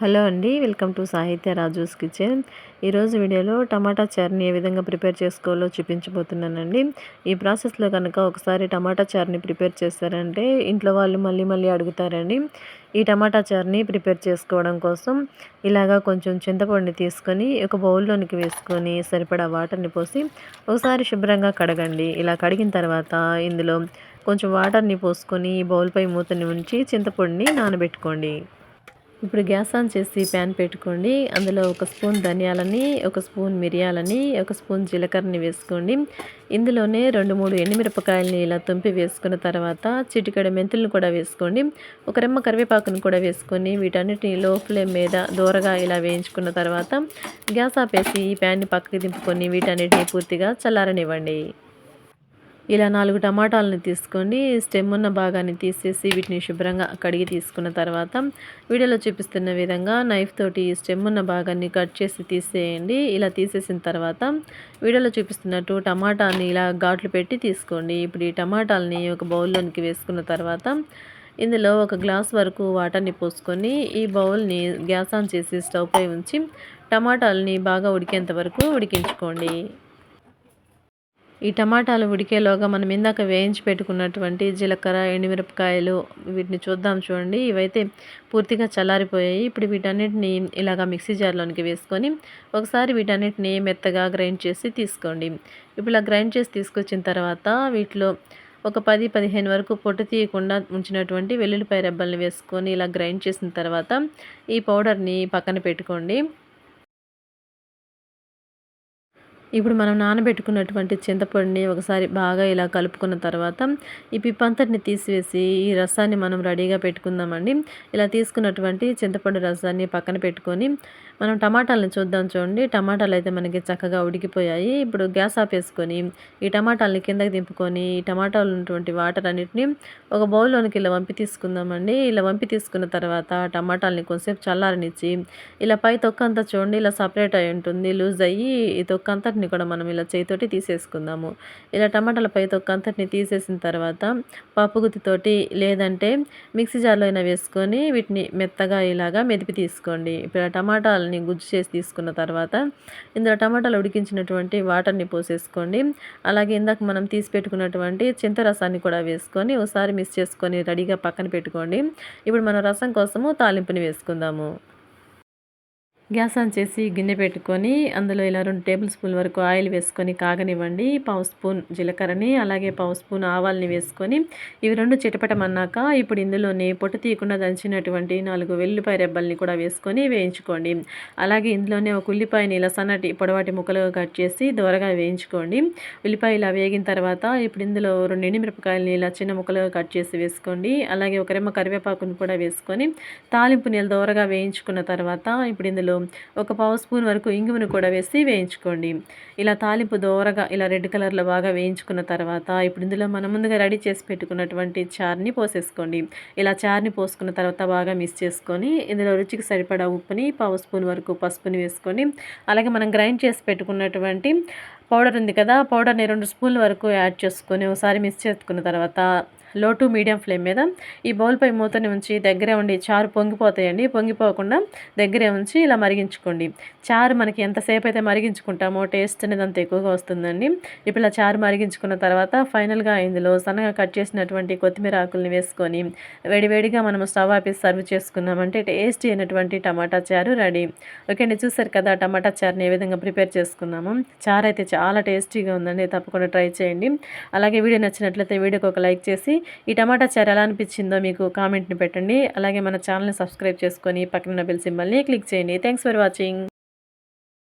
Hello అండి welcome to సాహిత్య Raju's kitchen. ఈరోజు వీడియోలో టమాటా చార్ని ఏ విధంగా ప్రిపేర్ చేసుకోవాలో చూపించబోతున్నానండి. ఈ ప్రాసెస్లో కనుక ఒకసారి టమాటా చార్ని ప్రిపేర్ చేస్తారంటే ఇంట్లో వాళ్ళు మళ్ళీ మళ్ళీ అడుగుతారండి. ఈ టమాటా చార్ని ప్రిపేర్ చేసుకోవడం కోసం ఇలాగా కొంచెం చింతపండుని తీసుకొని ఒక బౌల్లోనికి వేసుకొని సరిపడా వాటర్ని పోసి ఒకసారి శుభ్రంగా కడగండి. ఇలా కడిగిన తర్వాత ఇందులో కొంచెం వాటర్ని పోసుకొని బౌల్పై మూతని ఉంచి చింతపొడిని నానబెట్టుకోండి. ఇప్పుడు గ్యాస్ ఆన్ చేసి ప్యాన్ పెట్టుకోండి. అందులో ఒక స్పూన్ ధనియాలని ఒక స్పూన్ మిరియాలని ఒక స్పూన్ జీలకర్రని వేసుకోండి. ఇందులోనే రెండు మూడు ఎండుమిరపకాయలని ఇలా తుంపి వేసుకున్న తర్వాత చిటికడ మెంతులను కూడా వేసుకోండి. ఒక రెమ్మ కరివేపాకును కూడా వేసుకొని వీటన్నిటిని లో ఫ్లేమ్ మీద దూరగా ఇలా వేయించుకున్న తర్వాత గ్యాస్ ఆపేసి ఈ ప్యాన్ని పక్కకి దింపుకొని వీటన్నిటిని పూర్తిగా చల్లారనివ్వండి. ఇలా నాలుగు టమాటాలని తీసుకోండి స్టెమ్ ఉన్న భాగాన్ని తీసేసి వీటిని శుభ్రంగా కడిగి తీసుకున్న తర్వాత వీడియోలో చూపిస్తున్న విధంగా నైఫ్ తోటి స్టెమ్ ఉన్న భాగాన్ని కట్ చేసి తీసేయండి. ఇలా తీసేసిన తర్వాత వీడియోలో చూపిస్తున్నట్టు టమాటాని ఇలా ఘాట్లు పెట్టి తీసుకోండి. ఇప్పుడు ఈ టమాటాలని ఒక బౌల్లోనికి వేసుకున్న తర్వాత ఇందులో ఒక గ్లాస్ వరకు వాటర్ని పోసుకొని ఈ బౌల్ని గ్యాస్ ఆన్ చేసి స్టవ్ పై ఉంచి టమాటాలని బాగా ఉడికేంత వరకు ఉడికించుకోండి. ఈ టమాటాలు ఉడికేలోగా మనం ఇందాక వేయించి పెట్టుకున్నటువంటి జీలకర్ర ఎండుమిరపకాయలు వీటిని చూద్దాం చూడండి. ఇవైతే పూర్తిగా చల్లారిపోయాయి. ఇప్పుడు వీటన్నిటిని ఇలాగా మిక్సీ జార్లోనికి వేసుకొని ఒకసారి వీటన్నిటిని మెత్తగా గ్రైండ్ చేసి తీసుకోండి. ఇప్పుడు ఇలా గ్రైండ్ చేసి తీసుకొచ్చిన తర్వాత వీటిలో ఒక పది పదిహేను వరకు పొట్టు తీయకుండా ఉంచినటువంటి వెల్లుల్లిపాయ రెబ్బల్ని వేసుకొని ఇలా గ్రైండ్ చేసిన తర్వాత ఈ పౌడర్ని పక్కన పెట్టుకోండి. ఇప్పుడు మనం నానబెట్టుకున్నటువంటి చింతపండుని ఒకసారి బాగా ఇలా కలుపుకున్న తర్వాత ఈ పిప్పంతటిని తీసివేసి ఈ రసాన్ని మనం రెడీగా పెట్టుకుందామండి. ఇలా తీసుకున్నటువంటి చింతపండు రసాన్ని పక్కన పెట్టుకొని మనం టమాటాలను చూద్దాం చూడండి. టమాటాలు అయితే మనకి చక్కగా ఉడికిపోయాయి. ఇప్పుడు గ్యాస్ ఆపేసుకొని ఈ టమాటాలని కిందకి దింపుకొని ఈ టమాటాలు ఉన్నటువంటి వాటర్ అన్నిటిని ఒక బౌల్లోనికి ఇలా వంపి తీసుకుందామండి. ఇలా వంపి తీసుకున్న తర్వాత టమాటాలని కొంచెంసేపు చల్లారనిచ్చి ఇలా పై తొక్క అంతా చూడండి. ఇలా సపరేట్ అయి ఉంటుంది. లూజ్ అయ్యి ఈ తొక్క అంతటిని కూడా మనం ఇలా చేయితోటి తీసేసుకుందాము. ఇలా టమాటాల పై తొక్క అంతటిని తీసేసిన తర్వాత పప్పుగుత్తితోటి లేదంటే మిక్సీ జార్లో అయినా వేసుకొని వీటిని మెత్తగా ఇలాగా మెదిపి తీసుకోండి. ఇప్పుడు టమాటాలని గుజ్జు చేసి తీసుకున్న తర్వాత ఇందులో టమాటాలు ఉడికించినటువంటి వాటర్ని పోసేసుకోండి. అలాగే ఇందాక మనం తీసి పెట్టుకున్నటువంటి చింతరసాన్ని కూడా వేసుకొని ఒకసారి మిక్స్ చేసుకొని రెడీగా పక్కన పెట్టుకోండి. ఇప్పుడు మన రసం కోసము తాలింపుని వేసుకుందాము. గ్యాస్ ఆన్ చేసి గిన్నె పెట్టుకొని అందులో ఇలా రెండు టేబుల్ స్పూన్ వరకు ఆయిల్ వేసుకొని కాగనివ్వండి. పావు స్పూన్ జీలకర్రని అలాగే పావు స్పూన్ ఆవాల్ని వేసుకొని ఇవి రెండు చిటపటమన్నాక ఇప్పుడు ఇందులోని పొట్టు తీయకుండా దంచినటువంటి నాలుగు వెల్లిపాయ రెబ్బల్ని కూడా వేసుకొని వేయించుకోండి. అలాగే ఇందులోనే ఒక ఉల్లిపాయని ఇలా సన్నటి పొడవాటి ముక్కలుగా కట్ చేసి దూరగా వేయించుకోండి. ఉల్లిపాయ ఇలా వేగిన తర్వాత ఇప్పుడు ఇందులో రెండు ఎండుమిరపకాయలని ఇలా చిన్న ముక్కలుగా కట్ చేసి వేసుకోండి. అలాగే ఒక రెమ్మ కరివేపాకుని కూడా వేసుకొని తాలింపు నీళ్ళు దూరగా వేయించుకున్న తర్వాత ఇప్పుడు ఇందులో ఒక పావు స్పూన్ వరకు ఇంగువను కూడా వేసి వేయించుకోండి. ఇలా తాలింపు దోరగా ఇలా రెడ్ కలర్లో బాగా వేయించుకున్న తర్వాత ఇప్పుడు ఇందులో మనం ముందుగా రెడీ చేసి పెట్టుకున్నటువంటి చార్ని పోసేసుకోండి. ఇలా చార్ని పోసుకున్న తర్వాత బాగా మిక్స్ చేసుకొని ఇందులో రుచికి సరిపడా ఉప్పుని పావు స్పూన్ వరకు పసుపుని వేసుకొని అలాగే మనం గ్రైండ్ చేసి పెట్టుకున్నటువంటి పౌడర్ ఉంది కదా పౌడర్ని రెండు స్పూన్ల వరకు యాడ్ చేసుకొని ఒకసారి మిక్స్ చేసుకున్న తర్వాత లో టు మీడియం ఫ్లేమ్ మీద ఈ బౌల్పై మూతని ఉంచి దగ్గరే ఉండి చారు పొంగిపోతాయండి. పొంగిపోకుండా దగ్గరే ఉంచి ఇలా మరిగించుకోండి. చారు మనకి ఎంతసేపు అయితే మరిగించుకుంటామో టేస్ట్ అనేది అంత ఎక్కువగా వస్తుందండి. ఇప్పుడు ఇలా చారు మరిగించుకున్న తర్వాత ఫైనల్గా ఇందులో సన్నగా కట్ చేసినటువంటి కొత్తిమీర ఆకుల్ని వేసుకొని వేడివేడిగా మనం స్టవ్ ఆపేసి సర్వ్ చేసుకున్నామంటే టేస్టీ అయినటువంటి టమాటా చారు రెడీ ఓకే అండి చూసారు కదా టమాటా చారుని ఏ విధంగా ప్రిపేర్ చేసుకున్నాము. చారు అయితే చాలా టేస్టీగా ఉందండి తప్పకుండా ట్రై చేయండి. అలాగే వీడియో నచ్చినట్లయితే వీడియోకి ఒక లైక్ చేసి ఈ టమాటా చారు ఎలా అనిపించిందో మీకు కామెంట్ని పెట్టండి. అలాగే మన ఛానల్ని సబ్స్క్రైబ్ చేసుకొని పక్కన బెల్ సింబల్ని క్లిక్ చేయండి. Thanks for watching